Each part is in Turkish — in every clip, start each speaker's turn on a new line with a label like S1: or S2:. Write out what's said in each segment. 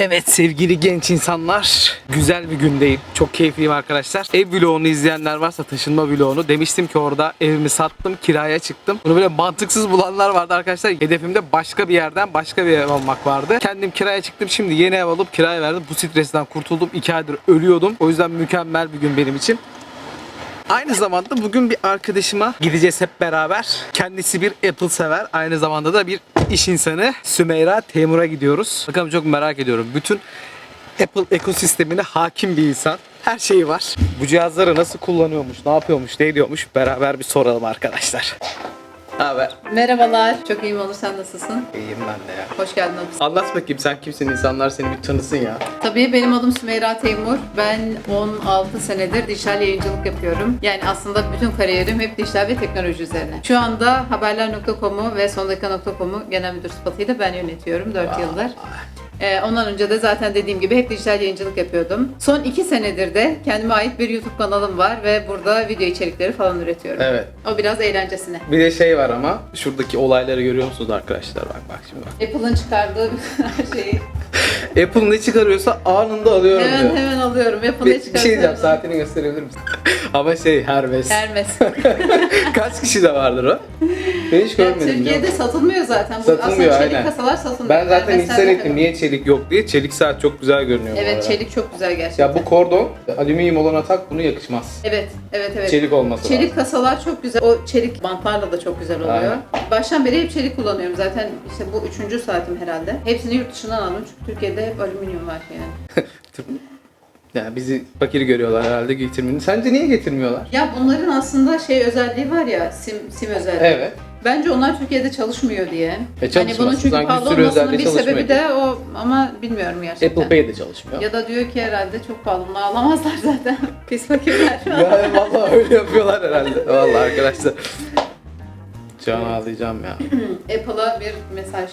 S1: Evet sevgili genç insanlar güzel bir gündeyim. Çok keyifliyim arkadaşlar. Ev vlogunu izleyenler varsa taşınma vlogunu demiştim ki orada evimi sattım kiraya çıktım. Bunu böyle mantıksız bulanlar vardı arkadaşlar. Hedefimde başka bir yerden başka bir ev almak vardı. Kendim kiraya çıktım şimdi yeni ev alıp kiraya verdim. Bu stresten kurtuldum. 2 aydır ölüyordum. O yüzden mükemmel bir gün benim için. Aynı zamanda bugün bir arkadaşıma gideceğiz hep beraber. Kendisi bir Apple sever. Aynı zamanda da bir iş insanı. Sümeyra Temur'a gidiyoruz. Bakalım çok merak ediyorum. Bütün Apple ekosistemine hakim bir insan. Her şeyi var. Bu cihazları nasıl kullanıyormuş, ne yapıyormuş, ne ediyormuş beraber bir soralım arkadaşlar. Haber?
S2: Merhabalar. Çok iyiyim Onur. Sen nasılsın?
S1: İyiyim ben de ya.
S2: Hoş geldin.
S1: Anlat bakayım sen kimsin? İnsanlar seni bir tanısın ya.
S2: Tabii benim adım Sümeyra Teymur. Ben 16 senedir dijital yayıncılık yapıyorum. Yani aslında bütün kariyerim hep dijital ve teknoloji üzerine. Şu anda haberler.com'u ve sondakika.com'u genel müdür sıfatıyla ben yönetiyorum 4 yıldır. Ee, ondan önce de zaten dediğim gibi hep dijital yayıncılık yapıyordum. Son 2 senedir de kendime ait bir YouTube kanalım var ve burada video içerikleri falan üretiyorum.
S1: Evet.
S2: O biraz eğlencesine.
S1: Bir de şey var ama şuradaki olayları görüyor musunuz arkadaşlar? Bak bak şimdi bak.
S2: Apple'ın çıkardığı her şeyi
S1: Apple ne çıkarıyorsa anında alıyorum diyor.
S2: hemen hemen alıyorum. Apple'ın
S1: Bir,
S2: ne
S1: bir şey diyeceğim
S2: hemen
S1: saatini gösterebilir misin? Ama şey Hermes.
S2: Hermes.
S1: Kaç kişi de vardır o? Ben hiç görmedim. biliyor
S2: Türkiye'de satılmıyor zaten. Bu
S1: Satılmıyor,
S2: aslında çelik
S1: aynen.
S2: kasalar satılmıyor.
S1: Ben zaten insan
S2: de
S1: ettim niye çelik yok diye. Çelik saat çok güzel görünüyor
S2: Evet çelik çok güzel gerçekten.
S1: Ya bu kordon alüminyum olana tak bunu yakışmaz.
S2: Evet, evet, evet.
S1: Çelik olması
S2: Çelik
S1: lazım.
S2: kasalar çok güzel. O çelik bantlarla da çok güzel oluyor.
S1: Aynen.
S2: Baştan beri hep çelik kullanıyorum. Zaten işte bu üçüncü saatim herhalde. Hepsini yurt dışından aldım çünkü Türkiye'de hep alüminyum var yani.
S1: Yani bizi fakir görüyorlar herhalde getirmeyi. Sence niye getirmiyorlar?
S2: Ya bunların aslında şey özelliği var ya, sim, sim özelliği.
S1: Evet.
S2: Bence onlar Türkiye'de çalışmıyor diye.
S1: E,
S2: hani bunun çünkü pahalı olmasının bir sebebi de o ama bilmiyorum gerçekten.
S1: Apple Pay de çalışmıyor.
S2: Ya da diyor ki herhalde çok pahalı bunu alamazlar zaten. Pis fakirler.
S1: Yani vallahi öyle yapıyorlar herhalde. Vallahi arkadaşlar. Can ağlayacağım ya.
S2: Apple'a bir mesaj.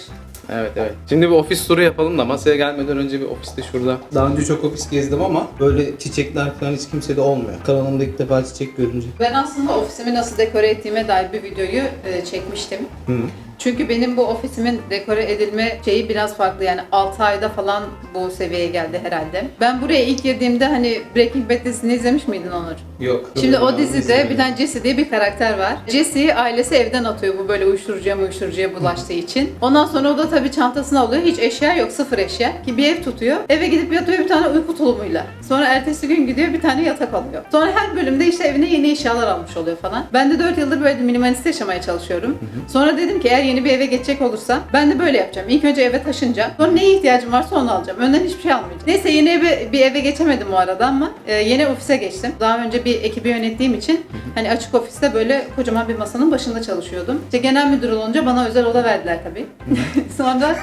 S1: Evet evet. Şimdi bir ofis turu yapalım da masaya gelmeden önce bir ofiste şurada. Daha önce çok ofis gezdim ama böyle çiçekler falan hiç kimsede olmuyor. Kanalımda ilk defa çiçek görünce.
S2: Ben aslında ofisimi nasıl dekore ettiğime dair bir videoyu e, çekmiştim.
S1: Hı.
S2: Çünkü benim bu ofisimin dekore edilme şeyi biraz farklı yani 6 ayda falan bu seviyeye geldi herhalde. Ben buraya ilk girdiğimde hani Breaking Bad dizisini izlemiş miydin Onur?
S1: Yok.
S2: Şimdi o dizide bir tane Jesse diye bir karakter var. Jesse'yi ailesi evden atıyor bu böyle uyuşturucuya uyuşturucuya bulaştığı için. Ondan sonra o da tabii çantasını alıyor. Hiç eşya yok, sıfır eşya. Ki bir ev tutuyor. Eve gidip yatıyor bir tane uyku tulumuyla. Sonra ertesi gün gidiyor bir tane yatak alıyor. Sonra her bölümde işte evine yeni eşyalar almış oluyor falan. Ben de 4 yıldır böyle minimalist yaşamaya çalışıyorum. Sonra dedim ki eğer yeni bir eve geçecek olursam ben de böyle yapacağım. İlk önce eve taşınacağım. Sonra neye ihtiyacım varsa onu alacağım. Önden hiçbir şey almayacağım. Neyse yeni eve, bir eve geçemedim o arada ama e, yeni ofise geçtim. Daha önce bir ekibi yönettiğim için hani açık ofiste böyle kocaman bir masanın başında çalışıyordum. İşte genel müdür olunca bana özel oda verdiler tabii. Sonra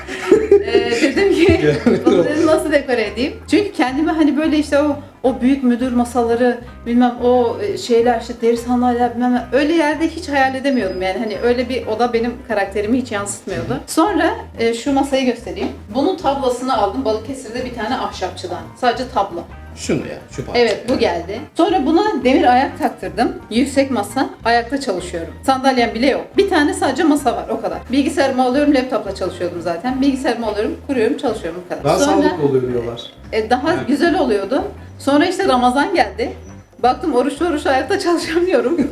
S2: e, dedim ki bunu nasıl dekore edeyim? Çünkü kendime hani böyle işte o o büyük müdür masaları bilmem o e, şeyler işte deri sandalyeler bilmem öyle yerde hiç hayal edemiyordum yani hani öyle bir oda benim karakterimi hiç yansıtmıyordu. Sonra e, şu masayı göstereyim. Bunun tablasını aldım Balıkesir'de bir tane ahşapçıdan. Sadece tablo.
S1: Şunu ya şu parça.
S2: Evet bu geldi. Sonra buna demir ayak taktırdım. Yüksek masa. Ayakta çalışıyorum. Sandalyem bile yok. Bir tane sadece masa var o kadar. Bilgisayarımı alıyorum laptopla çalışıyordum zaten. Bilgisayarımı alıyorum kuruyorum çalışıyorum bu kadar.
S1: Daha
S2: Sonra,
S1: sağlıklı oluyor diyorlar.
S2: e, daha
S1: Evet.
S2: güzel oluyordu. Sonra işte Ramazan geldi. Baktım oruçlu oruçlu ayakta çalışamıyorum.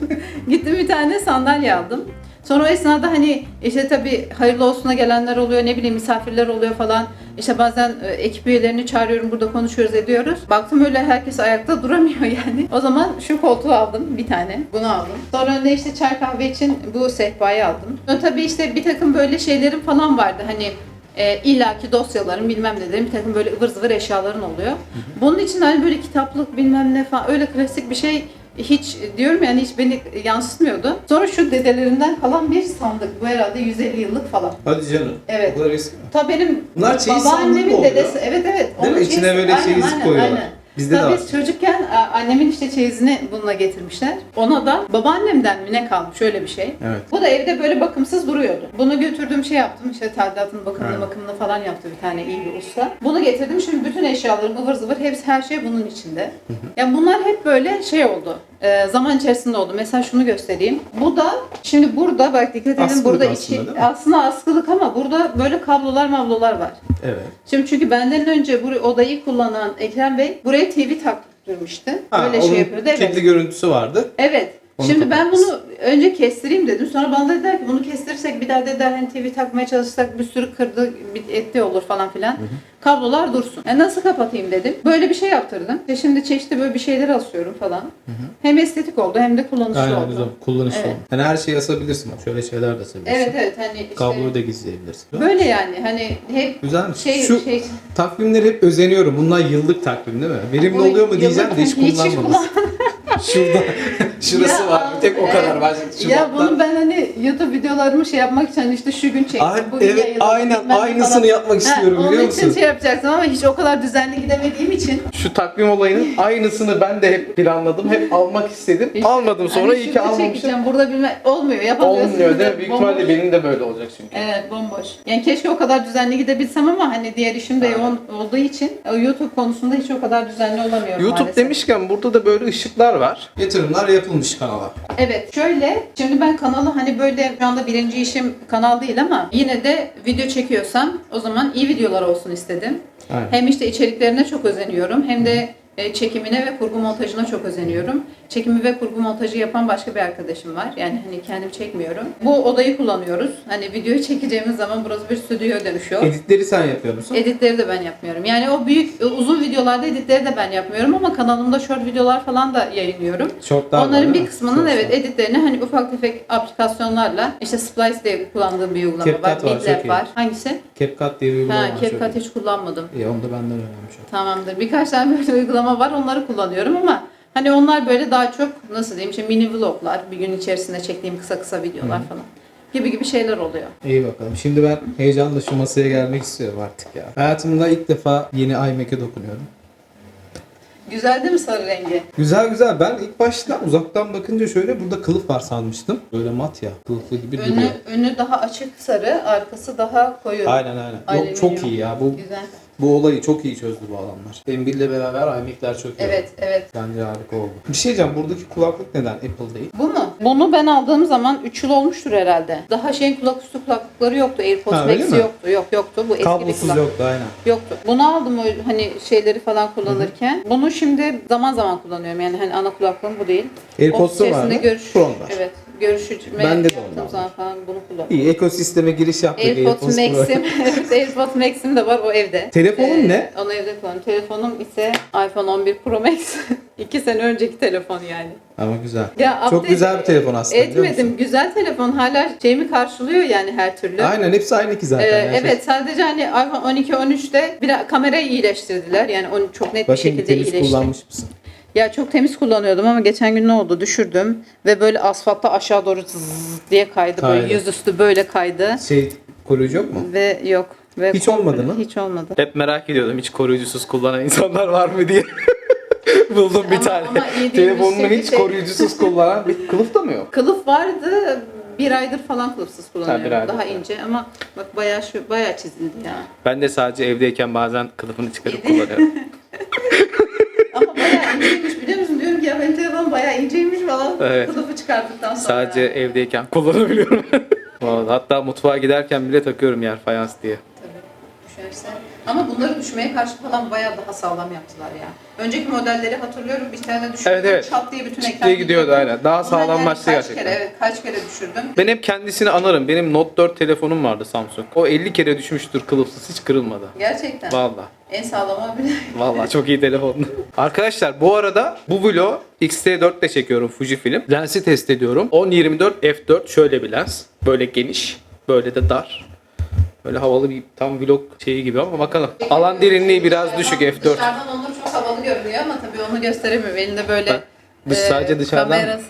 S2: Gittim bir tane sandalye aldım. Sonra o esnada hani işte tabii hayırlı olsuna gelenler oluyor, ne bileyim misafirler oluyor falan. İşte bazen e, ekip üyelerini çağırıyorum, burada konuşuyoruz, ediyoruz. Baktım öyle herkes ayakta duramıyor yani. O zaman şu koltuğu aldım bir tane, bunu aldım. Sonra önde işte çay kahve için bu sehpayı aldım. Sonra tabii işte bir takım böyle şeylerim falan vardı hani e, illaki dosyaların bilmem nelerin bir takım böyle ıvır zıvır eşyaların oluyor. Bunun için hani böyle kitaplık bilmem ne falan öyle klasik bir şey hiç diyorum yani hiç beni yansıtmıyordu. Sonra şu dedelerinden kalan bir sandık. Bu herhalde 150 yıllık falan.
S1: Hadi canım.
S2: Evet.
S1: Bu kadar eski mi?
S2: Ta benim
S1: Bunlar çeyiz mı
S2: babaannemin
S1: oluyor?
S2: dedesi. Evet evet.
S1: Değil
S2: onun
S1: mi? İçine
S2: çeyiz-
S1: böyle çeyiz koyuyorlar. Bizde de
S2: Tabii
S1: var.
S2: biz çocukken annemin işte çeyizini bununla getirmişler. Ona da babaannemden mi ne kalmış öyle bir şey.
S1: Evet.
S2: Bu da evde böyle bakımsız duruyordu. Bunu götürdüm şey yaptım işte tadilatını bakımını
S1: Evet.
S2: bakımını falan yaptı bir tane iyi bir usta. Bunu getirdim şimdi bütün eşyalarım ıvır zıvır hepsi her şey bunun içinde. Yani bunlar hep böyle şey oldu. e, zaman içerisinde oldu. Mesela şunu göstereyim. Bu da şimdi burada bak dikkat edin
S3: Askılık
S2: burada
S3: aslında,
S2: içi aslında askılık ama burada böyle kablolar mavlolar var.
S3: Evet.
S2: Şimdi çünkü benden önce bu odayı kullanan Ekrem Bey buraya TV taktırmıştı. Böyle şey yapıyordu. Evet.
S3: Kendi görüntüsü vardı.
S2: Evet.
S3: Onu
S2: Şimdi ben bunu önce kestireyim dedim. Sonra bana dediler ki bunu kestirirsek bir daha dediler hani TV takmaya çalışsak bir sürü kırdı bir etti olur falan filan. Kablolar dursun. E nasıl kapatayım dedim. Böyle bir şey yaptırdım. Ve şimdi çeşitli böyle bir şeyler asıyorum falan. Hem estetik oldu hem de kullanışlı
S3: Aynen
S2: oldu.
S3: güzel. Kullanışlı
S2: Evet.
S3: oldu. Yani her şeyi asabilirsin. Şöyle şeyler de asabilirsin.
S2: Evet evet hani işte
S3: Kabloyu da gizleyebilirsin.
S2: böyle yani hani hep
S3: Güzelmiş.
S2: şey
S3: Şu
S2: şey
S3: takvimleri hep özeniyorum. Bunlar yıllık takvim değil mi? Verimli oluyor mu
S2: yıllık-
S3: diyeceğim de hiç
S2: hiç
S3: kullanmamışsın. Şurada. Şurası var. Tek o kadar. Şubat'ta.
S2: Ya bunu ben hani YouTube videolarımı şey yapmak için hani işte şu gün çektim.
S3: Ay-
S2: bugün
S3: evet,
S2: yayınladım,
S3: aynen,
S2: bilmem ne
S3: aynısını
S2: falan.
S3: yapmak istiyorum,
S2: Ha,
S3: biliyor
S2: Onun için şey yapacaktım ama hiç o kadar düzenli gidemediğim için.
S1: Şu takvim olayının aynısını ben de hep planladım. Hep almak istedim.
S2: İşte,
S1: Almadım sonra
S2: hani
S1: iyi ki
S2: şurada
S1: almamışım.
S2: çekeceğim, Burada bilmem olmuyor yapamıyorsun.
S1: Olmuyor değil mi? Büyük
S2: Bomboş.
S1: ihtimalle benim de böyle olacak çünkü.
S2: Evet bomboş. Yani keşke o kadar düzenli gidebilsem ama hani diğer işim de yoğun olduğu için o YouTube konusunda hiç o kadar düzenli olamıyorum
S1: YouTube
S2: maalesef.
S1: demişken burada da böyle ışıklar var.
S3: Yatırımlar yapılmış kanala.
S2: Evet şöyle şimdi ben kanalı hani böyle şu anda birinci işim kanal değil ama yine de video çekiyorsam o zaman iyi videolar olsun istedim.
S3: Aynen.
S2: Hem işte içeriklerine çok özeniyorum hem de e, çekimine ve kurgu montajına çok özeniyorum. Çekimi ve kurgu montajı yapan başka bir arkadaşım var. Yani hani kendim çekmiyorum. Bu odayı kullanıyoruz. Hani videoyu çekeceğimiz zaman burası bir stüdyoya dönüşüyor.
S3: Editleri sen yapıyor musun?
S2: Editleri de ben yapmıyorum. Yani o büyük e, uzun videolarda editleri de ben yapmıyorum ama kanalımda short videolar falan da yayınlıyorum.
S3: Shortlar var,
S2: Onların
S3: değil
S2: bir kısmının
S3: Shortslar.
S2: evet editlerini hani ufak tefek aplikasyonlarla işte Splice diye kullandığım bir uygulama
S3: CapCut
S2: var.
S3: var, çok
S2: Midlab
S3: iyi.
S2: var. Hangisi?
S3: CapCut diye bir uygulama
S2: Ha,
S3: var.
S2: CapCut hiç kullanmadım.
S3: İyi onu da benden öğrenmiş oldum.
S2: Tamamdır. Birkaç tane böyle uygulama var. Onları kullanıyorum ama hani onlar böyle daha çok nasıl diyeyim işte mini vloglar, bir gün içerisinde çektiğim kısa kısa videolar falan gibi gibi şeyler oluyor.
S3: İyi bakalım. Şimdi ben heyecanla şu masaya gelmek istiyorum artık ya. Hayatımda ilk defa yeni iMac'e dokunuyorum.
S2: Güzel değil mi sarı rengi?
S3: Güzel güzel. Ben ilk başta uzaktan bakınca şöyle burada kılıf var sanmıştım. Böyle mat ya. Kılıflı gibi
S2: Önü,
S3: duruyor.
S2: önü daha açık sarı, arkası daha koyu.
S3: Aynen aynen. Yok çok iyi ya. Bu
S2: Güzel.
S3: Bu olayı çok iyi çözdü bu adamlar. M1 ile beraber iMac'ler çok iyi.
S2: Evet, evet.
S3: Bence harika oldu. Bir şey diyeceğim. Buradaki kulaklık neden Apple değil?
S2: Bu mu? Bunu ben aldığım zaman 3 yıl olmuştur herhalde. Daha şeyin kulak üstü kulaklıkları yoktu. AirPods
S3: Ha, öyle
S2: Max'i
S3: mi?
S2: yoktu. Yok yoktu. Bu eski bir
S3: Kablosuz
S2: kulak.
S3: yoktu aynen.
S2: Yoktu. Bunu aldım o hani şeyleri falan kullanırken. Bunu şimdi zaman zaman kullanıyorum. Yani hani ana kulaklığım bu değil.
S3: AirPods'u
S2: Ofis
S3: var mı?
S2: içerisinde görüş. Evet. Görüşücüme
S3: Bende de
S2: yaptığım zaman falan bunu kullanıyorum.
S3: İyi ekosisteme giriş yaptık.
S2: AirPods. Max'im, evet AirPods Max'im de var o evde.
S3: Telefonun ne?
S2: Onu evde kullanıyorum. Telefonum ise iPhone 11 Pro Max. 2 sene önceki telefon yani.
S3: Ama güzel.
S2: Ya
S3: Çok güzel bir telefon aslında
S2: Etmedim. Güzel telefon hala şeyimi karşılıyor yani her türlü.
S3: Aynen hepsi aynı ki zaten.
S2: Ee,
S3: ya.
S2: evet sadece hani iPhone 12 13'te bir kamerayı iyileştirdiler. Yani onu çok net bir
S3: Bakayım
S2: şekilde
S3: temiz
S2: iyileşti.
S3: kullanmış mısın?
S2: Ya çok temiz kullanıyordum ama geçen gün ne oldu? Düşürdüm ve böyle asfaltta aşağı doğru zzzz diye kaydı. Böyle yüzüstü böyle kaydı
S3: Şey koruyucu yok mu?
S2: ve yok. Ve
S3: Hiç olmadı mı?
S2: Hiç olmadı.
S1: Hep merak ediyordum hiç koruyucusuz kullanan insanlar var mı diye. Buldum bir
S2: Ama-
S1: tane.
S2: ama iyi değilmiş
S1: Telefonunu
S2: şey-
S1: hiç
S2: şey-
S1: koruyucusuz kullanan bir kılıf da mı yok?
S2: Kılıf vardı. Bir aydır falan kılıfsız kullanıyorum.
S1: bir aydır
S2: Daha ince ama bak bayağı şu bayağı çizildi ya.
S1: Ben de sadece evdeyken bazen kılıfını çıkarıp kullanıyorum.
S2: Ama bayağı inceymiş Diyorum ki ya benim telefonum bayağı inceymiş falan.
S1: Evet.
S2: Kılıfı çıkarttıktan sonra.
S1: sadece evdeyken kullanabiliyorum. Hatta mutfağa giderken bile takıyorum yer fayans diye.
S2: Tabii. Düşerse. Ama bunları düşmeye karşı falan bayağı daha sağlam yaptılar ya. Önceki modelleri hatırlıyorum bir tane düşürdüm.
S1: Evet, evet.
S2: Çat diye bütün ekran
S1: diye gidiyordu, aynen. Daha sağlamlaştı
S2: yani
S1: gerçekten.
S2: Kaç kere, evet, kaç kere düşürdüm.
S1: Ben hep kendisini anarım. Benim Note 4 telefonum vardı Samsung. O 50 kere düşmüştür kılıfsız hiç kırılmadı.
S2: Gerçekten.
S1: Vallahi.
S2: En sağlamı bile.
S1: Vallahi çok iyi telefondu. Arkadaşlar bu arada bu vlog X-T4 ile çekiyorum Fujifilm. Lensi test ediyorum. 10-24 f4 şöyle bir lens. Böyle geniş. Böyle de dar. Böyle havalı bir tam vlog şeyi gibi ama bakalım. Alan derinliği biraz düşük F4.
S2: Dışarıdan Onur çok havalı görünüyor ama tabii onu gösteremiyorum. Elinde böyle
S1: dış- sadece dışarıdan
S2: kamerası.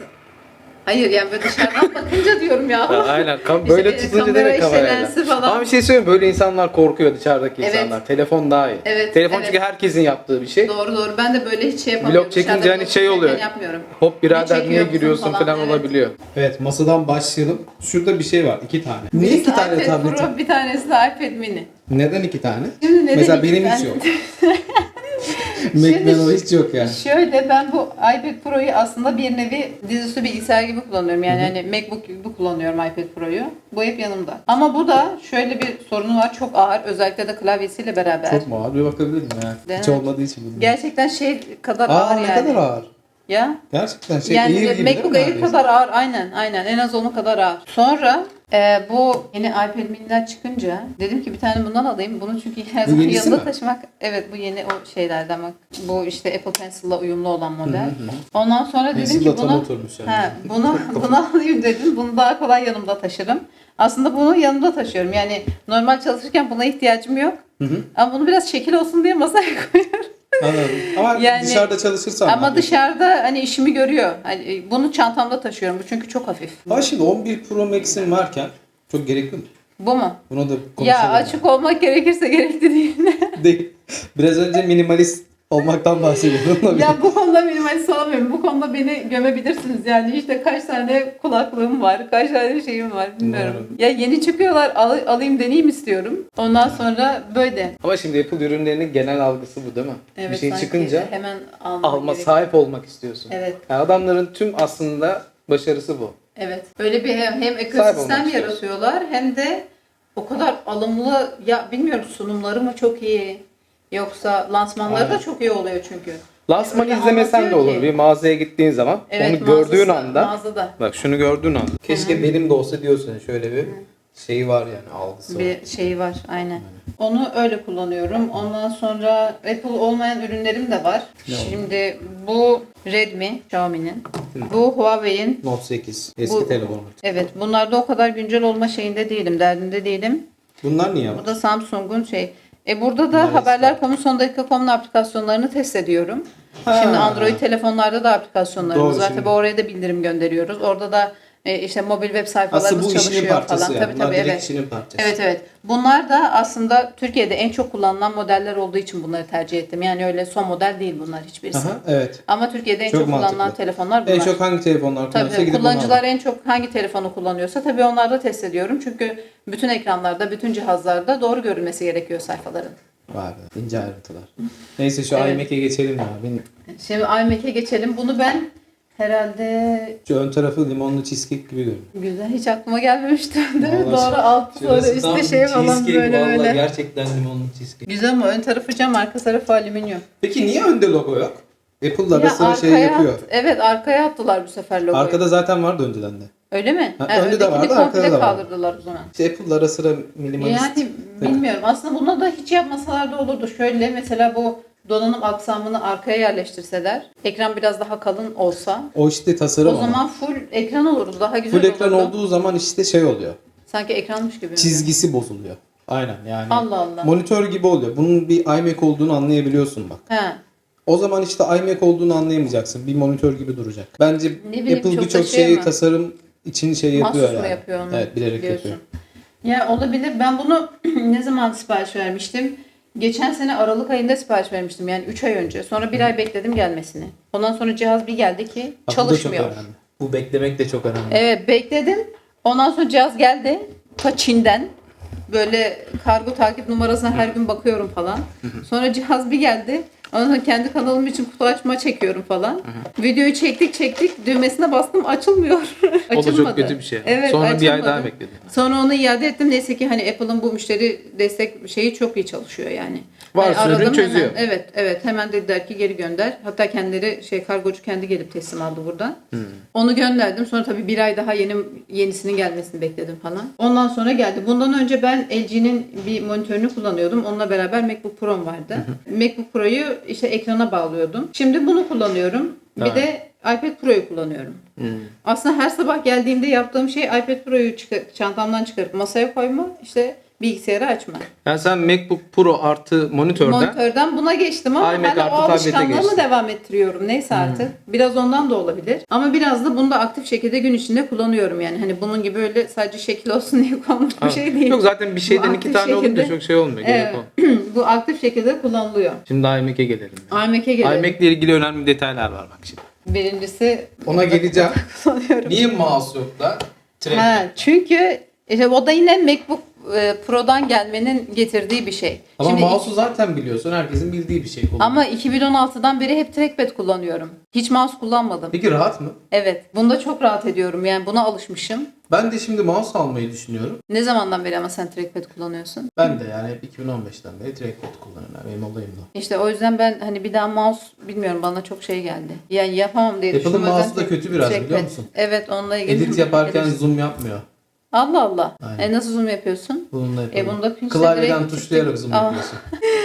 S2: Hayır yani böyle dışarıdan bakınca diyorum ya.
S1: Ya aynen. Kam-
S2: İşte
S1: böyle tutunca
S2: kamera
S1: direkt kamerayla.
S2: falan.
S1: Ama bir şey söyleyeyim mi? böyle insanlar korkuyor dışarıdaki
S2: Evet.
S1: insanlar. Telefon daha iyi.
S2: Evet,
S1: Telefon
S2: evet.
S1: çünkü herkesin yaptığı bir şey.
S2: Doğru doğru. Ben de böyle hiç şey yapamıyorum.
S1: Vlog çekince
S2: Dışarıda
S1: hani şey oluyor.
S2: Yapmıyorum.
S1: Hop birader niye
S2: çekiyorsun
S1: giriyorsun
S2: falan,
S1: falan
S2: evet.
S1: olabiliyor.
S3: Evet masadan başlayalım. Şurada bir şey var. iki tane. Niye iki tane
S2: iPad
S3: tablet?
S2: Pro, bir tanesi de iPad mini.
S3: Neden iki tane?
S2: Şimdi neden
S3: Mesela
S2: iki
S3: benim
S2: tane?
S3: hiç yok. Mac'den o hiç yok yani.
S2: Şöyle ben bu iPad Pro'yu aslında bir nevi dizüstü bilgisayar gibi kullanıyorum. Yani hani MacBook gibi kullanıyorum iPad Pro'yu. Bu hep yanımda. Ama bu da şöyle bir sorunu var. Çok ağır. Özellikle de klavyesiyle beraber.
S3: Çok mu ağır? Bir bakabilir miyim yani? Hiç
S2: Evet.
S3: olmadığı için.
S2: Gerçekten şey kadar
S3: Aa
S2: ağır
S3: ne
S2: yani.
S3: kadar ağır.
S2: Ya.
S3: Gerçekten şey
S2: yani
S3: iyi gibi
S2: MacBook Air kadar ağır. Aynen aynen. En az onun kadar ağır. Sonra e, bu yeni iPad mini'ler çıkınca dedim ki bir tane bundan alayım. Bunu çünkü her zaman yanında
S3: mi?
S2: taşımak. Evet bu yeni o şeylerden bak. Bu işte Apple Pencil'la uyumlu olan model. Ondan sonra dedim
S3: Pencil'la
S2: ki bunu he, bunu bunu alayım dedim. Bunu daha kolay yanımda taşırım. Aslında bunu yanımda taşıyorum. Yani normal çalışırken buna ihtiyacım yok.
S3: Hı hı.
S2: Ama bunu biraz şekil olsun diye masaya koyuyorum.
S3: Anladım. Ama
S2: Yani-
S3: dışarıda çalışırsan.
S2: Ama dışarıda hani işimi görüyor. Hani bunu çantamda taşıyorum. Bu çünkü çok hafif.
S3: Ama şimdi 11 Pro Max'in varken çok gerekli mi?
S2: Bu mu?
S3: Bunu da konuşalım.
S2: Ya açık olmak gerekirse gerekli değil.
S3: Değil. Biraz önce minimalist olmaktan bahsediyordum.
S2: ya bu konuda minimalist olamıyorum. Bu konuda beni gömebilirsiniz. Yani işte kaç tane kulaklığım var, kaç tane şeyim var bilmiyorum.
S3: Umarım.
S2: Ya yeni çıkıyorlar al- alayım deneyeyim istiyorum. Ondan sonra böyle.
S1: Ama şimdi Apple ürünlerinin genel algısı bu değil mi?
S2: Evet,
S1: bir şey çıkınca
S2: hemen
S1: alma,
S2: gerek-
S1: sahip olmak istiyorsun.
S2: Evet.
S1: Yani adamların tüm aslında başarısı bu.
S2: Evet. Böyle bir hem, hem ekosistem yaratıyorlar hem de o kadar alımlı ya bilmiyorum sunumları mı çok iyi yoksa lansmanları
S3: Aynen.
S2: da çok iyi oluyor çünkü.
S1: Lansmanı
S2: Öyle
S1: izlemesen de olur.
S2: ki.
S1: Bir mağazaya gittiğin zaman
S2: Evet,
S1: onu gördüğün
S2: mağazası-
S1: anda
S2: mağazada
S1: bak şunu gördüğün anda keşke benim de olsa diyorsun şöyle bir şeyi var yani algısı var.
S2: bir şeyi var aynen. Onu öyle kullanıyorum. Ondan sonra Apple olmayan ürünlerim de var.
S3: Ne oldu?
S2: Şimdi bu Redmi, Xiaomi'nin. Bu Huawei'in.
S3: Note 8 eski
S2: Bu-
S3: telefon.
S2: Evet, bunlarda o kadar güncel olma şeyinde değilim, derdinde değilim.
S3: Bunlar niye
S2: Bu da Samsung'un şey. E burada da
S3: Bunlar
S2: haberler.com'un son dakika.com'un aplikasyonlarını test ediyorum.
S3: Ha.
S2: Şimdi Android telefonlarda da aplikasyonlarımız
S3: Doğru,
S2: var.
S3: şimdi-
S2: Tabii oraya da bildirim gönderiyoruz. Orada da e, işte mobil web sayfalarımız
S3: Aslında bu işinin
S2: çalışıyor
S3: parçası
S2: falan.
S3: yani.
S2: Tabii tabii evet.
S3: işinin parçası.
S2: Evet evet. Bunlar da aslında Türkiye'de en çok kullanılan modeller olduğu için bunları tercih ettim. Yani öyle son model değil bunlar hiçbirisi.
S3: Aha, evet.
S2: Ama Türkiye'de en
S3: Çok
S2: çok, kullanılan telefonlar bunlar.
S3: En çok hangi telefonlar
S2: Tabii
S3: kullanırsa
S2: tabii.
S3: gidip
S2: kullanıcılar en çok hangi telefonu kullanıyorsa tabii onlarda test ediyorum. Çünkü bütün ekranlarda, bütün cihazlarda doğru görülmesi gerekiyor sayfaların.
S3: Var ince ayrıntılar. Neyse şu
S2: Evet.
S3: iMac'e geçelim ya. Benim
S2: Şimdi iMac'e geçelim. Bunu ben herhalde
S3: şu ön tarafı limonlu cheesecake gibi görünüyor.
S2: güzel hiç aklıma gelmemişti değil mi?
S3: Vallahi
S2: Doğru altı sonra üstte şey falan böyle böyle.
S3: gerçekten limonlu cheesecake.
S2: Güzel ama ön tarafı cam, arka tarafı alüminyum.
S3: Peki niye önde logo yok? Apple'da ara sıra şey
S2: arkaya
S3: yapıyor.
S2: at- evet arkaya attılar bu sefer logoyu.
S3: Arkada zaten vardı önceden de.
S2: Öyle mi?
S3: Ha, önde de
S2: öndekini
S3: vardı,
S2: komple
S3: arkada da vardı.
S2: kaldırdılar o zaman.
S3: İşte Apple'da ara sıra minimalist.
S2: Yani bilmiyorum. Aslında buna da hiç yapmasalar da olurdu. Şöyle mesela bu donanım aksamını arkaya yerleştirseler, ekran biraz daha kalın olsa,
S3: O işte tasarım
S2: o
S3: ama.
S2: zaman full ekran olurdu. Daha güzel
S3: Full ekran
S2: olurdu.
S3: olduğu zaman işte şey oluyor.
S2: Sanki ekranmış gibi. mi?
S3: Çizgisi bozuluyor. Aynen yani.
S2: Allah Allah.
S3: Monitör gibi oluyor. Bunun bir iMac olduğunu anlayabiliyorsun bak.
S2: He.
S3: O zaman işte iMac olduğunu anlayamayacaksın. Bir monitör gibi duracak. Bence
S2: Ne bileyim,
S3: Apple
S2: çok da
S3: birçok
S2: şey
S3: şeyi
S2: mi?
S3: tasarım için şey yapıyor
S2: Mahsus
S3: yani.
S2: yapıyor onu?
S3: Evet bilerek
S2: diyorsun.
S3: yapıyor.
S2: Ya olabilir. Ben bunu ne zaman sipariş vermiştim? Geçen sene Aralık ayında sipariş vermiştim. Yani 3 ay önce. Sonra bir ay bekledim gelmesini. Ondan sonra cihaz bir geldi ki
S3: Bak, bu da
S2: çalışmıyor.
S3: çok önemli. Bu beklemek de çok önemli.
S2: Evet bekledim. Ondan sonra cihaz geldi. Ta Çin'den. Böyle kargo takip numarasına her gün bakıyorum falan. Sonra cihaz bir geldi. Ondan sonra kendi kanalım için kutu açma çekiyorum falan. Videoyu çektik çektik. Düğmesine bastım açılmıyor.
S1: O da çok
S2: Açılmadı.
S1: kötü bir şey.
S2: Evet,
S1: Sonra bir ay
S2: açılmadı.
S1: daha bekledim.
S2: Sonra onu iade ettim. Neyse ki hani Apple'ın bu müşteri destek şeyi çok iyi çalışıyor yani. Hani
S1: ürün
S2: aradım
S1: çözüyor.
S2: Hemen, evet evet hemen dediler ki geri gönder. Hatta kendileri şey kargocu kendi gelip teslim aldı buradan.
S1: Hmm.
S2: Onu gönderdim. Sonra tabii bir ay daha yeni yenisinin gelmesini bekledim falan. Ondan sonra geldi. Bundan önce ben LG'nin bir monitörünü kullanıyordum. Onunla beraber MacBook Pro'm vardı. MacBook Pro'yu işte ekrana bağlıyordum. Şimdi bunu kullanıyorum. Bir
S1: Evet.
S2: de iPad Pro'yu kullanıyorum.
S1: Hmm.
S2: Aslında her sabah geldiğimde yaptığım şey iPad Pro'yu çıkar- çantamdan çıkarıp masaya koyma, işte bilgisayarı açma.
S1: Yani sen MacBook Pro artı monitörden
S2: Monitörden buna geçtim ama
S1: iMac
S2: hala o alışkanlığımı devam ettiriyorum. Neyse artık. Biraz ondan da olabilir. Ama biraz da bunu da aktif şekilde gün içinde kullanıyorum yani. Hani bunun gibi öyle sadece şekil olsun diye konmuş bir şey değil.
S1: Yok zaten bir şeyden
S2: Bu
S1: iki tane olunca
S2: şekilde-
S1: çok şey olmuyor.
S2: Evet. Bu aktif şekilde kullanılıyor.
S1: Şimdi iMac'e gelelim.
S2: iMac'e gelelim.
S1: iMac ile ilgili önemli detaylar var bak şimdi.
S2: Birincisi
S3: Ona geleceğim. Niye mouse yok da?
S2: Ha, çünkü işte o da yine MacBook e, Pro'dan gelmenin getirdiği bir şey.
S3: Ama
S2: Şimdi
S3: mouse'u zaten biliyorsun. Herkesin bildiği bir şey. kullanmak.
S2: ama 2016'dan beri hep trackpad kullanıyorum. Hiç mouse kullanmadım.
S3: Peki rahat mı?
S2: Evet. Bunda çok rahat ediyorum. Yani buna alışmışım.
S3: Ben de şimdi mouse almayı düşünüyorum.
S2: Ne zamandan beri ama sen trackpad kullanıyorsun?
S3: Ben de yani hep 2015'ten beri trackpad kullanıyorum. Yani benim olayım da.
S2: İşte o yüzden ben hani bir daha mouse bilmiyorum bana çok şey geldi. Yani yapamam diye
S3: Apple'ın.
S2: O yüzden
S3: mouse'u da kötü biraz
S2: trackpad.
S3: biliyor musun?
S2: Evet onunla ilgili.
S3: Edit yaparken zoom yapmıyor.
S2: Allah Allah.
S3: Aynen.
S2: E nasıl zoom yapıyorsun?
S3: Bununla yapalım.
S2: E bunda pinçle
S3: Klavyeden tuşlayarak zoom
S2: Aa.
S3: yapıyorsun.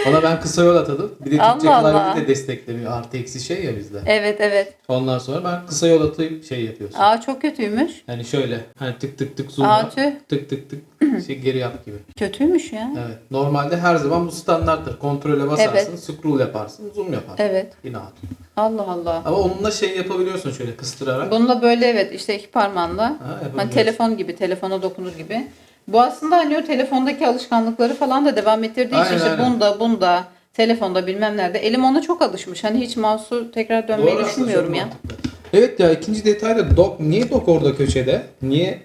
S3: Ona ben kısa yol atadım. Bir de Türkçe
S2: Allah
S3: klavye
S2: Allah.
S3: de desteklemiyor. Artı eksi şey ya bizde.
S2: Evet evet.
S3: Ondan sonra ben kısa yol atayım şey yapıyorsun.
S2: Aa çok kötüymüş.
S3: Yani şöyle hani tık tık tık zoom
S2: Aa
S3: yap.
S2: tüh.
S3: Tık tık tık şey geri yap gibi.
S2: Kötüymüş ya.
S3: Evet. Normalde her zaman bu standarttır. Kontrole basarsın, scroll yaparsın, zoom yaparsın.
S2: Evet.
S3: Yine at.
S2: Allah Allah.
S3: Ama onunla şey yapabiliyorsun şöyle kıstırarak.
S2: Bununla böyle evet işte iki parmağınla.
S3: Ha.
S2: Hani telefon gibi, telefona dokunur gibi. Bu aslında hani o telefondaki alışkanlıkları falan da devam ettirdiği için
S3: Aynen,
S2: işte
S3: aynen.
S2: bunda, bunda, telefonda bilmem nerede. Elim ona çok alışmış. Hani hiç mouse'u tekrar dönmeyi
S3: Doğru,
S2: düşünmüyorum
S3: aslında
S2: ya.
S3: mantıklı. Evet ya ikinci detay da dok. Niye dok orada köşede? Niye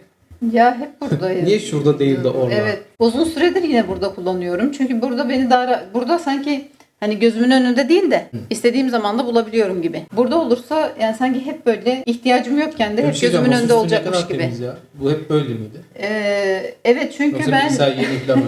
S2: Ya hep buradayız.
S3: niye şurada değil de orada?
S2: Evet. Uzun süredir yine burada kullanıyorum. Çünkü burada beni daha ra- burada sanki hani gözümün önünde değil de istediğim zaman da bulabiliyorum gibi. Burada olursa yani sanki hep böyle ihtiyacım yokken de hep
S3: şey
S2: gözümün önünde olacakmış gibi.
S3: Ya. Bu hep böyle miydi?
S2: Ee, evet çünkü
S3: Yoksa
S2: ben
S3: yeni falan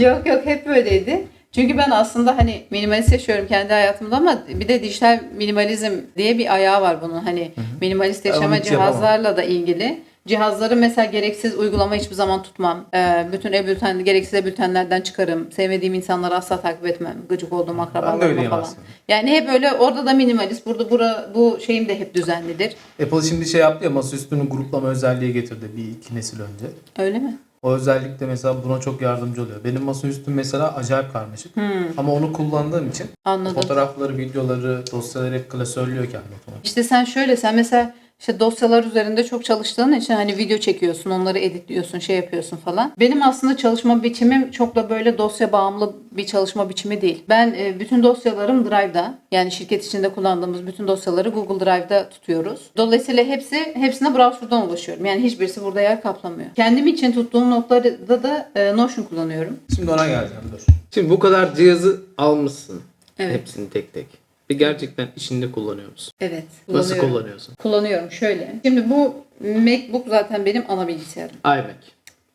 S2: yok yok hep böyleydi. Çünkü ben aslında hani minimalist yaşıyorum kendi hayatımda ama bir de dijital minimalizm diye bir ayağı var bunun. Hani minimalist yaşama cihazlarla da ilgili. Cihazları mesela gereksiz uygulama hiçbir zaman tutmam. Ee, bütün e-bülten, gereksiz e-bültenlerden çıkarım. Sevmediğim insanları asla takip etmem. Gıcık olduğum akrabalarıma falan.
S3: aslında.
S2: Yani hep öyle orada da minimalist. Burada bura, bu şeyim de hep düzenlidir.
S3: Apple şimdi şey yaptı ya masaüstünü gruplama özelliği getirdi bir iki nesil önce.
S2: Öyle mi?
S3: O özellik de mesela buna çok yardımcı oluyor. Benim masaüstüm mesela acayip karmaşık. Ama onu kullandığım için
S2: Anladım.
S3: fotoğrafları, videoları, dosyaları hep klasörlüyor kendi otomatik.
S2: İşte sen şöyle sen mesela işte dosyalar üzerinde çok çalıştığın için hani video çekiyorsun, onları editliyorsun, şey yapıyorsun falan. Benim aslında çalışma biçimim çok da böyle dosya bağımlı bir çalışma biçimi değil. Ben e, bütün dosyalarım Drive'da. Yani şirket içinde kullandığımız bütün dosyaları Google Drive'da tutuyoruz. Dolayısıyla hepsi hepsine browser'dan ulaşıyorum. Yani hiçbirisi burada yer kaplamıyor. Kendim için tuttuğum notlarda da e, Notion kullanıyorum.
S3: Şimdi ona geleceğim dur.
S1: Şimdi bu kadar cihazı almışsın.
S2: Evet.
S1: Hepsini tek tek. Ve gerçekten işinde kullanıyor musun?
S2: Evet.
S1: Nasıl
S2: kullanıyorum.
S1: kullanıyorsun?
S2: Kullanıyorum şöyle. Şimdi bu MacBook zaten benim ana bilgisayarım.
S1: iMac.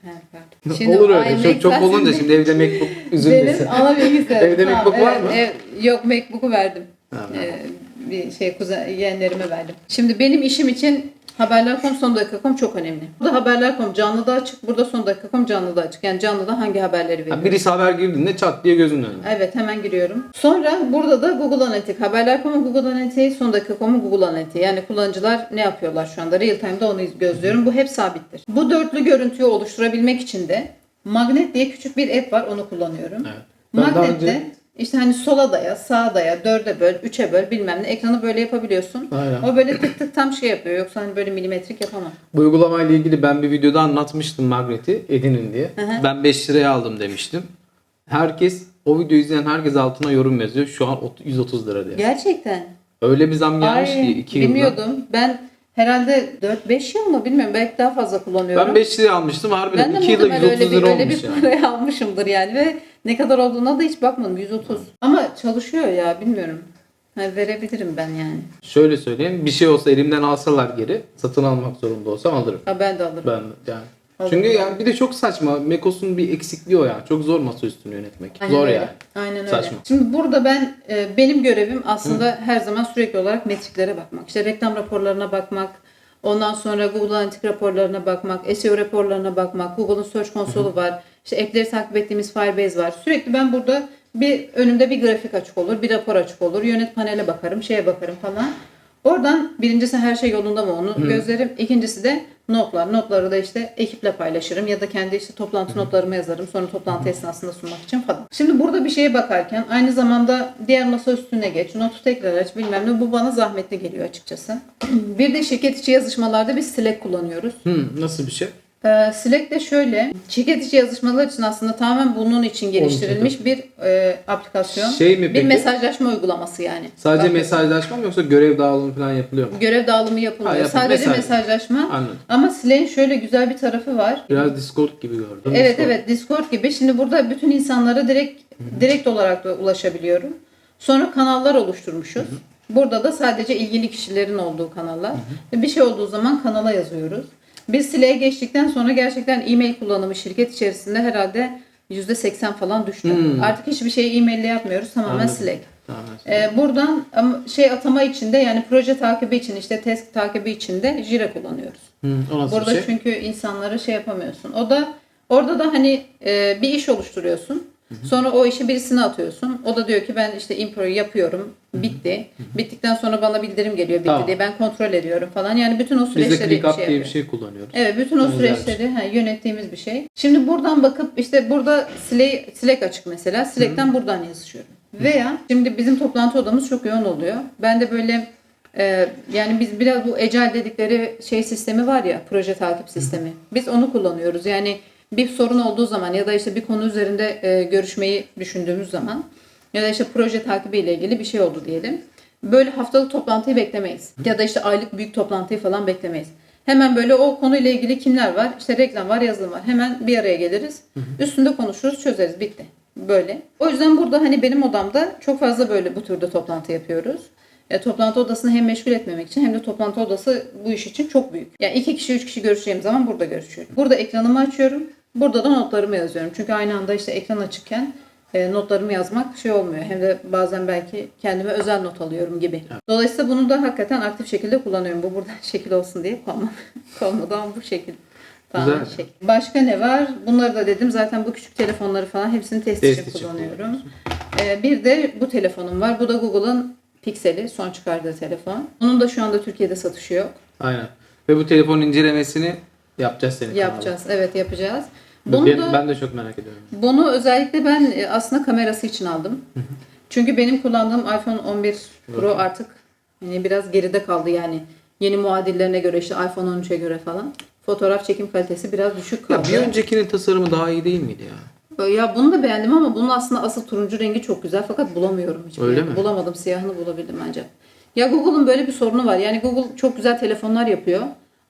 S2: He, pardon.
S1: Olur öyle.
S2: iMac
S1: Çok, çok
S2: zaten
S1: olunca şimdi evde MacBook üzülmesin.
S2: Benim ana bilgisayarım.
S1: Evde
S2: Tamam,
S1: MacBook var
S2: evet,
S1: mı?
S2: evet. yok MacBook'u verdim.
S1: Ha.
S2: Ee, bir şey kuzen yeğenlerime verdim. Şimdi benim işim için Haberler.com son dakika.com çok önemli. Burada Haberler.com canlı da açık, burada son dakika.com canlı da açık. Yani canlıda hangi haberleri veriyor?
S1: Ha, birisi haber girdiğinde çat diye gözünün önüne.
S2: Evet hemen giriyorum. Sonra burada da Google Analytics. Haberler.com'un Google Analytics, son dakika.com'un Google Analytics. Yani kullanıcılar ne yapıyorlar şu anda? Real time'da onu gözlüyorum. Bu hep sabittir. Bu dörtlü görüntüyü oluşturabilmek için de Magnet diye küçük bir app var. Onu kullanıyorum.
S3: Evet. Ben
S2: Magnet'te
S3: önce-
S2: işte hani sola daya, sağa daya, dörde böl, üçe böl bilmem ne. Ekranı böyle yapabiliyorsun.
S3: Aynen.
S2: O böyle tık tık tam şey yapıyor. Yoksa hani böyle milimetrik yapamam.
S1: Bu uygulamayla ilgili ben bir videoda anlatmıştım Margaret'i edinin diye. Ben 5 liraya aldım demiştim. Herkes o videoyu izleyen herkes altına yorum yazıyor. Şu an ot- 130 lira diye.
S2: Gerçekten.
S1: Öyle bir zam gelmiş
S2: Ay,
S1: ki 2 yılda.
S2: bilmiyordum. Ben herhalde 4-5 yıl mı bilmiyorum. Belki daha fazla kullanıyorum.
S1: Ben 5 liraya almıştım. Harbiden
S2: Ben de
S1: 2 yılda
S2: muhtemelen
S1: 130
S2: öyle bir,
S1: lira
S2: öyle
S1: olmuş
S2: bir
S1: yani.
S2: parayı almışımdır yani ve ne kadar olduğuna da hiç bakmadım 130. Ama çalışıyor ya bilmiyorum. Ha, verebilirim ben yani.
S1: Şöyle söyleyeyim. Bir şey olsa elimden alsalar geri satın almak zorunda olsam alırım.
S2: Ha, ben de alırım.
S1: Ben yani.
S2: Alırım.
S1: Çünkü yani bir de çok saçma. MacOS'un bir eksikliği o yani. Çok zor masa üstünü yönetmek.
S2: Aynen
S1: zor
S2: öyle.
S1: yani.
S2: Aynen öyle.
S1: Saçma.
S2: Şimdi burada ben e, benim görevim aslında her zaman sürekli olarak metriklere bakmak. İşte reklam raporlarına bakmak, ondan sonra Google Analytics raporlarına bakmak, SEO raporlarına bakmak, Google'un Search Console'u var. İşte app'leri takip ettiğimiz Firebase var. Sürekli ben burada bir önümde bir grafik açık olur, bir rapor açık olur. Yönet panele bakarım, şeye bakarım falan. Oradan birincisi her şey yolunda mı onu gözlerim. İkincisi de notlar. Notları da işte ekiple paylaşırım ya da kendi işte toplantı notlarımı yazarım. Sonra toplantı esnasında sunmak için falan. Şimdi burada bir şeye bakarken aynı zamanda diğer masa üstüne geç, notu tekrar aç bilmem ne bu bana zahmetli geliyor açıkçası. Bir de şirket içi yazışmalarda biz Slack kullanıyoruz.
S1: Hı, nasıl bir şey?
S2: Ee, Slack de şöyle, içi yazışmalar için aslında tamamen bunun için geliştirilmiş bir e, aplikasyon.
S1: Şey mi
S2: bir
S1: peki?
S2: mesajlaşma uygulaması yani.
S1: Sadece
S2: Bak,
S1: mesajlaşma mı yoksa görev dağılımı falan yapılıyor mu?
S2: Görev dağılımı yapılıyor.
S1: Ha, yapın-
S2: Sadece
S1: mesaj.
S2: mesajlaşma.
S1: Anladım.
S2: Ama Slack'in şöyle güzel bir tarafı var.
S1: Biraz Discord gibi gördüm.
S2: Evet
S1: Discord.
S2: evet Discord gibi. Şimdi burada bütün insanlara direkt direkt olarak da ulaşabiliyorum. Sonra kanallar oluşturmuşuz. Burada da sadece ilgili kişilerin olduğu kanallar. Bir şey olduğu zaman kanala yazıyoruz. Biz Slack'e geçtikten sonra gerçekten e-mail kullanımı şirket içerisinde herhalde %80 falan düştü.
S1: Hmm.
S2: Artık hiçbir şeyi e-mail ile yapmıyoruz. Tamamen
S1: Anladım.
S2: Slack.
S1: Tamam.
S2: Ee, buradan şey atama için de yani proje takibi için işte test takibi için de Jira kullanıyoruz.
S1: O nasıl
S2: Burada
S1: şey?
S2: çünkü insanları şey yapamıyorsun. O da orada da hani e, bir iş oluşturuyorsun. Sonra o işi birisine atıyorsun. O da diyor ki ben işte impro'yu yapıyorum. Bitti. Bittikten sonra bana bildirim geliyor bitti
S1: Tamam.
S2: diye. Ben kontrol ediyorum falan. Yani bütün o
S1: Biz
S2: süreçleri
S1: de ClickUp
S2: şey
S1: diye bir şey kullanıyoruz.
S2: Evet bütün o
S1: Benzer bir şey.
S2: süreçleri ha, yönettiğimiz bir şey. Şimdi buradan bakıp işte burada Slack, Slack açık mesela. Slack'ten buradan yazışıyorum. Veya şimdi bizim toplantı odamız çok yoğun oluyor. Ben de böyle e, yani biz biraz bu Agile dedikleri şey sistemi var ya proje takip sistemi. Biz onu kullanıyoruz. Yani bir sorun olduğu zaman ya da işte bir konu üzerinde e, görüşmeyi düşündüğümüz zaman ya da işte proje takibi ile ilgili bir şey oldu diyelim. Böyle haftalık toplantıyı beklemeyiz. Ya da işte aylık büyük toplantıyı falan beklemeyiz. Hemen böyle o konuyla ilgili kimler var? İşte reklam var, yazılım var. Hemen bir araya geliriz. Üstünde konuşuruz, çözeriz. Bitti. Böyle. O yüzden burada hani benim odamda çok fazla böyle bu türde toplantı yapıyoruz. E, toplantı odasını hem meşgul etmemek için hem de toplantı odası bu iş için çok büyük. Yani iki kişi, üç kişi görüşeceğim zaman burada görüşüyorum. Burada ekranımı açıyorum. Burada da notlarımı yazıyorum. Çünkü aynı anda işte ekran açıkken e, notlarımı yazmak şey olmuyor. Hem de bazen belki kendime özel not alıyorum gibi. Dolayısıyla bunu da hakikaten aktif şekilde kullanıyorum. Bu burada şekil olsun diye kalmadı ama bu şekil.
S1: Güzel.
S2: şekil. Başka ne var? Bunları da dedim. Zaten bu küçük telefonları falan hepsini test, için kullanıyorum. Ee, bir de bu telefonum var. Bu da Google'ın Pixel'i. Son çıkardığı telefon. Onun da şu anda Türkiye'de satışı yok.
S1: Aynen. Ve bu telefon incelemesini yapacağız senin
S2: Yapacağız. Evet yapacağız.
S1: kanalda.
S2: Bunu
S1: Ben,
S2: da
S1: ben de çok merak ediyorum.
S2: bunu özellikle ben e, aslında kamerası için aldım. Çünkü benim kullandığım iPhone 11 Pro artık hani biraz geride kaldı yani. Yeni muadillerine göre işte iPhone 13'e göre falan. Fotoğraf çekim kalitesi biraz düşük
S1: Ya
S2: kaldı.
S1: bir öncekinin tasarımı daha iyi değil miydi ya?
S2: Ya bunu da beğendim ama bunun aslında asıl turuncu rengi çok güzel fakat bulamıyorum hiçbir
S1: Öyle mi?
S2: Bulamadım siyahını bulabildim ancak. Ya Google'un böyle bir sorunu var. Yani Google çok güzel telefonlar yapıyor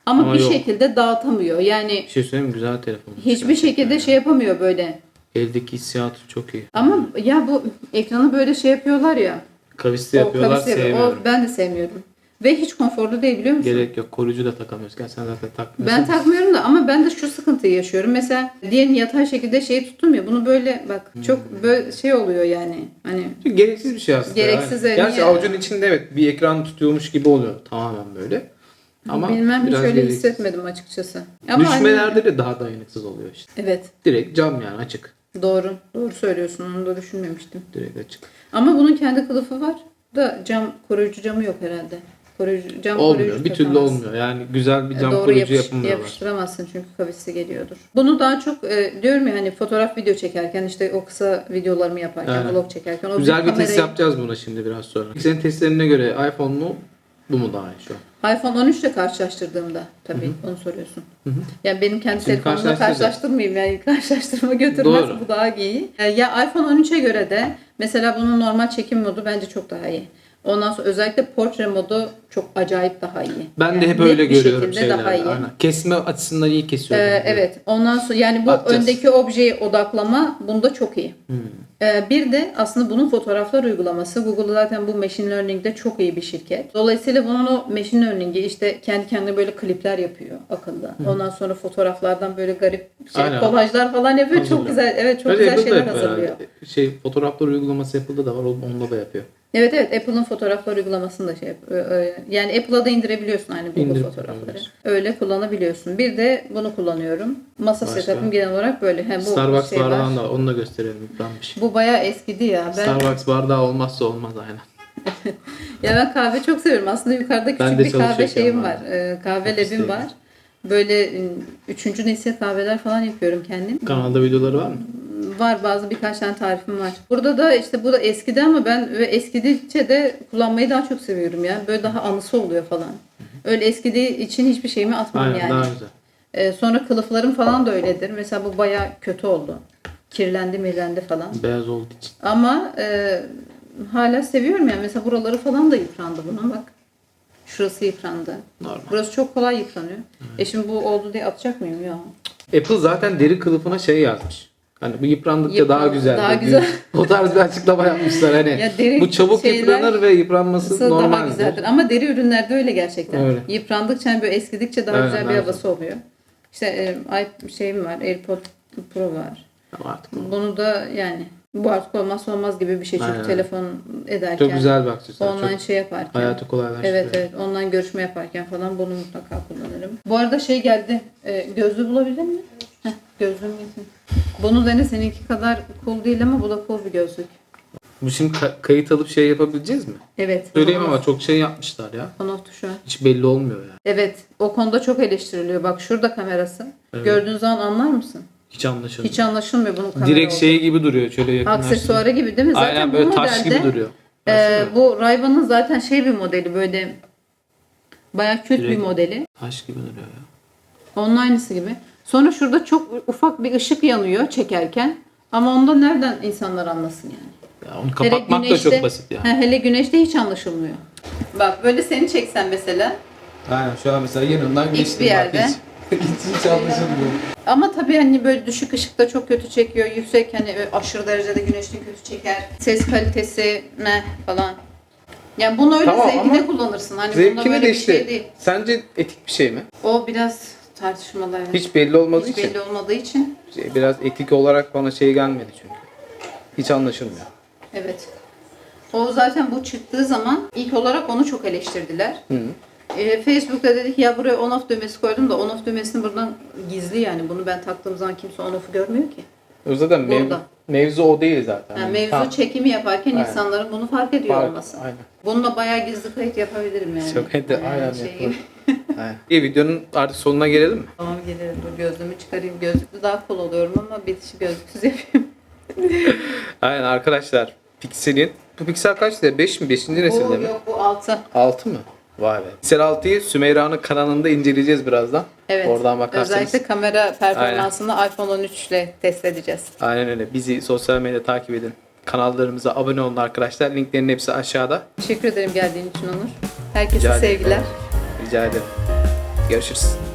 S2: ama,
S1: Ama
S2: bir
S1: yok.
S2: şekilde dağıtamıyor. Yani
S1: Bir şey söyleyeyim mi? Güzel telefon.
S2: hiçbir şekilde şey yapamıyor böyle.
S1: Eldeki hissiyatı çok iyi.
S2: Ama ya bu ekranı böyle şey yapıyorlar ya.
S1: Kavisli
S2: o
S1: yapıyorlar
S2: yapıyor.
S1: sevmiyorum.
S2: O ben de sevmiyorum. Ve hiç konforlu değil biliyor musun?
S1: Gerek yok. Koruyucu da takamıyoruz. Gel sen zaten takmıyorsun.
S2: Ben takmıyorum da ama ben de şu sıkıntıyı yaşıyorum. Mesela diyelim yatay şekilde şeyi tuttum ya bunu böyle bak
S1: Hmm.
S2: çok böyle şey oluyor yani. Hani
S1: Çünkü gereksiz bir şey aslında.
S2: Gereksiz,
S1: yani.
S2: evet.
S1: Gerçi
S2: Niye?
S1: avucun içinde evet bir ekran tutuyormuş gibi oluyor. Tamamen böyle. Ama
S2: Bilmem hiç
S1: biraz
S2: öyle
S1: gereksiz.
S2: hissetmedim açıkçası. Ama
S1: Düşmelerde de daha dayanıksız oluyor işte.
S2: hani- evet
S1: Direkt cam yani açık.
S2: doğru. Doğru söylüyorsun onu da düşünmemiştim.
S1: Direkt açık.
S2: Ama bunun kendi kılıfı var da cam koruyucu camı yok herhalde. Koruyucu, cam
S1: Olmuyor.
S2: koruyucu
S1: Bir türlü
S2: takamazsın.
S1: olmuyor. Yani güzel bir
S2: E,
S1: cam
S2: Doğru
S1: koruyucu
S2: yapış-
S1: yapamıyorlar.
S2: yapıştıramazsın çünkü kavisi geliyordur. Bunu daha çok e, diyorum ya hani fotoğraf video çekerken işte o kısa videolarımı yaparken
S1: Aynen.
S2: vlog çekerken o
S1: Güzel bir test
S2: kamerayı-
S1: yapacağız buna şimdi biraz sonra. Senin testlerine göre iPhone mu bu mu daha iyi şu an?
S2: iPhone 13 ile karşılaştırdığımda tabii onu soruyorsun. Yani benim kendi
S1: Şimdi
S2: telefonumla karşılaştırmayayım yani karşılaştırma götürmez
S1: Doğru.
S2: bu daha iyi. Ya iPhone 13'e göre de mesela bunun normal çekim modu bence çok daha iyi. Ondan sonra özellikle portre modu çok acayip daha iyi.
S1: Ben
S2: Yani
S1: de hep öyle görüyorum şeylerde.
S2: daha iyi.
S1: Aynen. Kesme açısından iyi kesiyor.
S2: Ee, evet. Ondan sonra yani bu
S1: Bakacağız.
S2: öndeki objeye odaklama bunda çok iyi.
S1: Hmm.
S2: Ee, bir de aslında bunun fotoğraflar uygulaması. Google zaten bu machine learning'de çok iyi bir şirket. Dolayısıyla bunun o machine learning'i işte kendi kendine böyle klipler yapıyor akıllı. Ondan sonra fotoğraflardan böyle garip şey,
S1: Aynen.
S2: kolajlar falan yapıyor.
S1: Hazırlıyor.
S2: Çok güzel. Evet çok
S1: Öyle
S2: güzel şeyler hazırlıyor.
S1: herhalde. Şey fotoğrlar uygulaması Apple'da da var. Onda da yapıyor.
S2: Evet evet Apple'ın fotoğraflar uygulamasını da şey Yani Apple'a da indirebiliyorsun aynı Google
S1: İndirip
S2: fotoğrafları.
S1: kullanabiliyorsun.
S2: Öyle kullanabiliyorsun. Bir de bunu kullanıyorum. Masa
S1: Başka?
S2: setup'ım genel olarak böyle. Hem bu
S1: Starbucks
S2: şey
S1: bardağını da onu da gösterelim ikrammış.
S2: Bu bayağı eskidi ya. Ben
S1: Starbucks bardağı olmazsa olmaz aynen.
S2: ya ben kahve çok seviyorum. Aslında yukarıda küçük bir kahve
S1: çalışırken
S2: şeyim
S1: var.
S2: Ee, kahve labim var. Böyle e, üçüncü nesil kahveler falan yapıyorum kendim.
S1: Kanalda videoları var mı?
S2: Var bazı birkaç tane tarifim var. Burada da işte bu da eskidi ama ben ve eskidikçe de kullanmayı daha çok seviyorum ya. Böyle daha anısı oluyor falan. Öyle eskidiği için hiçbir şeyimi atmam
S1: Aynen
S2: yani.
S1: daha güzel.
S2: Ee, sonra kılıflarım falan da öyledir. Mesela bu baya kötü oldu. Kirlendi mirlendi falan.
S1: Beyaz olduğu için.
S2: Ama e, hala seviyorum yani. Mesela buraları falan da yıprandı bunun bak. Şurası yıprandı.
S1: Normal.
S2: Burası çok kolay yıpranıyor. E şimdi bu oldu diye atacak mıyım ya?
S1: Apple zaten deri kılıfına şey yazmış. Hani bu yıprandıkça
S2: Yıpran-
S1: daha güzel.
S2: daha güzel.
S1: o tarz bir açıklama yapmışlar hani.
S2: Ya deri
S1: bu çabuk
S2: şeyler-
S1: yıpranır ve yıpranması
S2: Nasıl daha
S1: normaldir.
S2: güzeldir. Ama deri ürünlerde öyle gerçekten.
S1: Öyle.
S2: Yıprandıkça hani böyle eskidikçe daha
S1: Aynen,
S2: güzel bir havası oluyor. İşte e, ay şeyim var. AirPod Pro var.
S1: Ama artık
S2: Bunu da yani bu artık olmazsa olmaz gibi bir şey. Çünkü
S1: Aynen.
S2: telefon ederken.
S1: çok güzel bir aksesuar.
S2: Online
S1: Çok
S2: şey yaparken.
S1: hayatı kolaylaştırıyor.
S2: Evet evet online görüşme yaparken falan bunu mutlaka kullanırım. Bu arada şey geldi. E, gözlüğü bulabildin mi? Heh, gözlüğüm getirdim. Bunu dene seninki kadar cool değil ama bu da cool bir gözlük.
S1: Bu şimdi ka- kayıt alıp şey yapabileceğiz mi?
S2: Evet.
S1: Söyleyeyim ama çok şey yapmışlar ya.
S2: on off tuşu.
S1: Hiç belli olmuyor yani.
S2: Evet o konuda çok eleştiriliyor. Bak şurada kamerası.
S1: Evet.
S2: Gördüğün zaman anlar mısın?
S1: Hiç anlaşılmıyor.
S2: Hiç anlaşılmıyor bunun kamera
S1: Direkt
S2: olduğu.
S1: şey gibi duruyor şöyle.
S2: Aksesuarı gibi değil mi? Zaten
S1: Aynen
S2: bu
S1: böyle
S2: modelde
S1: taş gibi duruyor.
S2: e,
S1: Baksana.
S2: bu Ray-Ban'ın zaten şey bir modeli böyle bayağı kötü bir
S1: Direkt-
S2: modeli.
S1: Taş gibi duruyor ya.
S2: Onun aynısı gibi. Sonra şurada çok ufak bir ışık yanıyor çekerken. Ama onda nereden insanlar anlasın yani?
S1: ya onu kapatmak da çok basit yani.
S2: He, hele güneşte hiç anlaşılmıyor. Bak böyle seni çeksen mesela.
S3: Aynen şu an mesela yanından geçtim.
S2: bir yerde.
S3: Bak, hiç, hiç, hiç anlaşılmıyor.
S2: Ama tabii hani böyle düşük ışıkta çok kötü çekiyor. Yüksek hani böyle aşırı derecede güneşte kötü çeker. Ses kalitesi ne falan. Yani bunu öyle
S1: Tamam
S2: zevkine kullanırsın. Hani böyle
S1: de
S2: bir
S1: işte.
S2: şey değil.
S1: Sence etik bir şey mi?
S2: O biraz tartışmalı. evet.
S1: Hiç belli olmadığı
S2: Hiç
S1: için.
S2: belli olmadığı için.
S1: Şey, biraz etik olarak bana şey gelmedi çünkü. Hiç anlaşılmıyor.
S2: Evet. O zaten bu çıktığı zaman ilk olarak onu çok eleştirdiler.
S1: Hı.
S2: Ee, Facebook'ta dedik ya buraya on off düğmesi koydum da on off düğmesini buradan gizli yani. Bunu ben taktığım zaman kimse on off'u görmüyor ki.
S1: O zaten mev-
S2: Burada.
S1: mevzu o değil zaten.
S2: Yani mevzu
S1: tam
S2: çekimi yaparken
S1: Aynen.
S2: insanların bunu fark ediyor
S1: fark-
S2: olması.
S1: Aynen.
S2: Bununla bayağı gizli kayıt yapabilirim yani.
S1: Çok ede-
S2: Yani
S1: aynen
S2: şey-.
S1: İyi videonun artık sonuna gelelim mi?
S2: Tamam gelirim. Dur gözlüğümü çıkarayım. Gözlüklü daha cool oluyorum ama bitişi gözlüksüz yapayım.
S1: Aynen arkadaşlar. Pixel'in bu Pixel kaç lira? 5 mi? 5. nesilde
S2: bu
S1: mi?
S2: yok bu altı.
S1: 6 mı? Vay be. Pixel 6'yı Sümeyra'nın kanalında inceleyeceğiz birazdan.
S2: Evet.
S1: Oradan bakarsanız.
S2: Özellikle kamera performansını iPhone 13 ile test edeceğiz.
S1: Aynen öyle. Bizi sosyal medyada takip edin. Kanallarımıza abone olun arkadaşlar. Linklerin hepsi aşağıda.
S2: Teşekkür ederim geldiğin için Onur. Herkese
S1: Rica ederim.
S2: sevgiler.
S1: Rica ederim. Görüşürüz.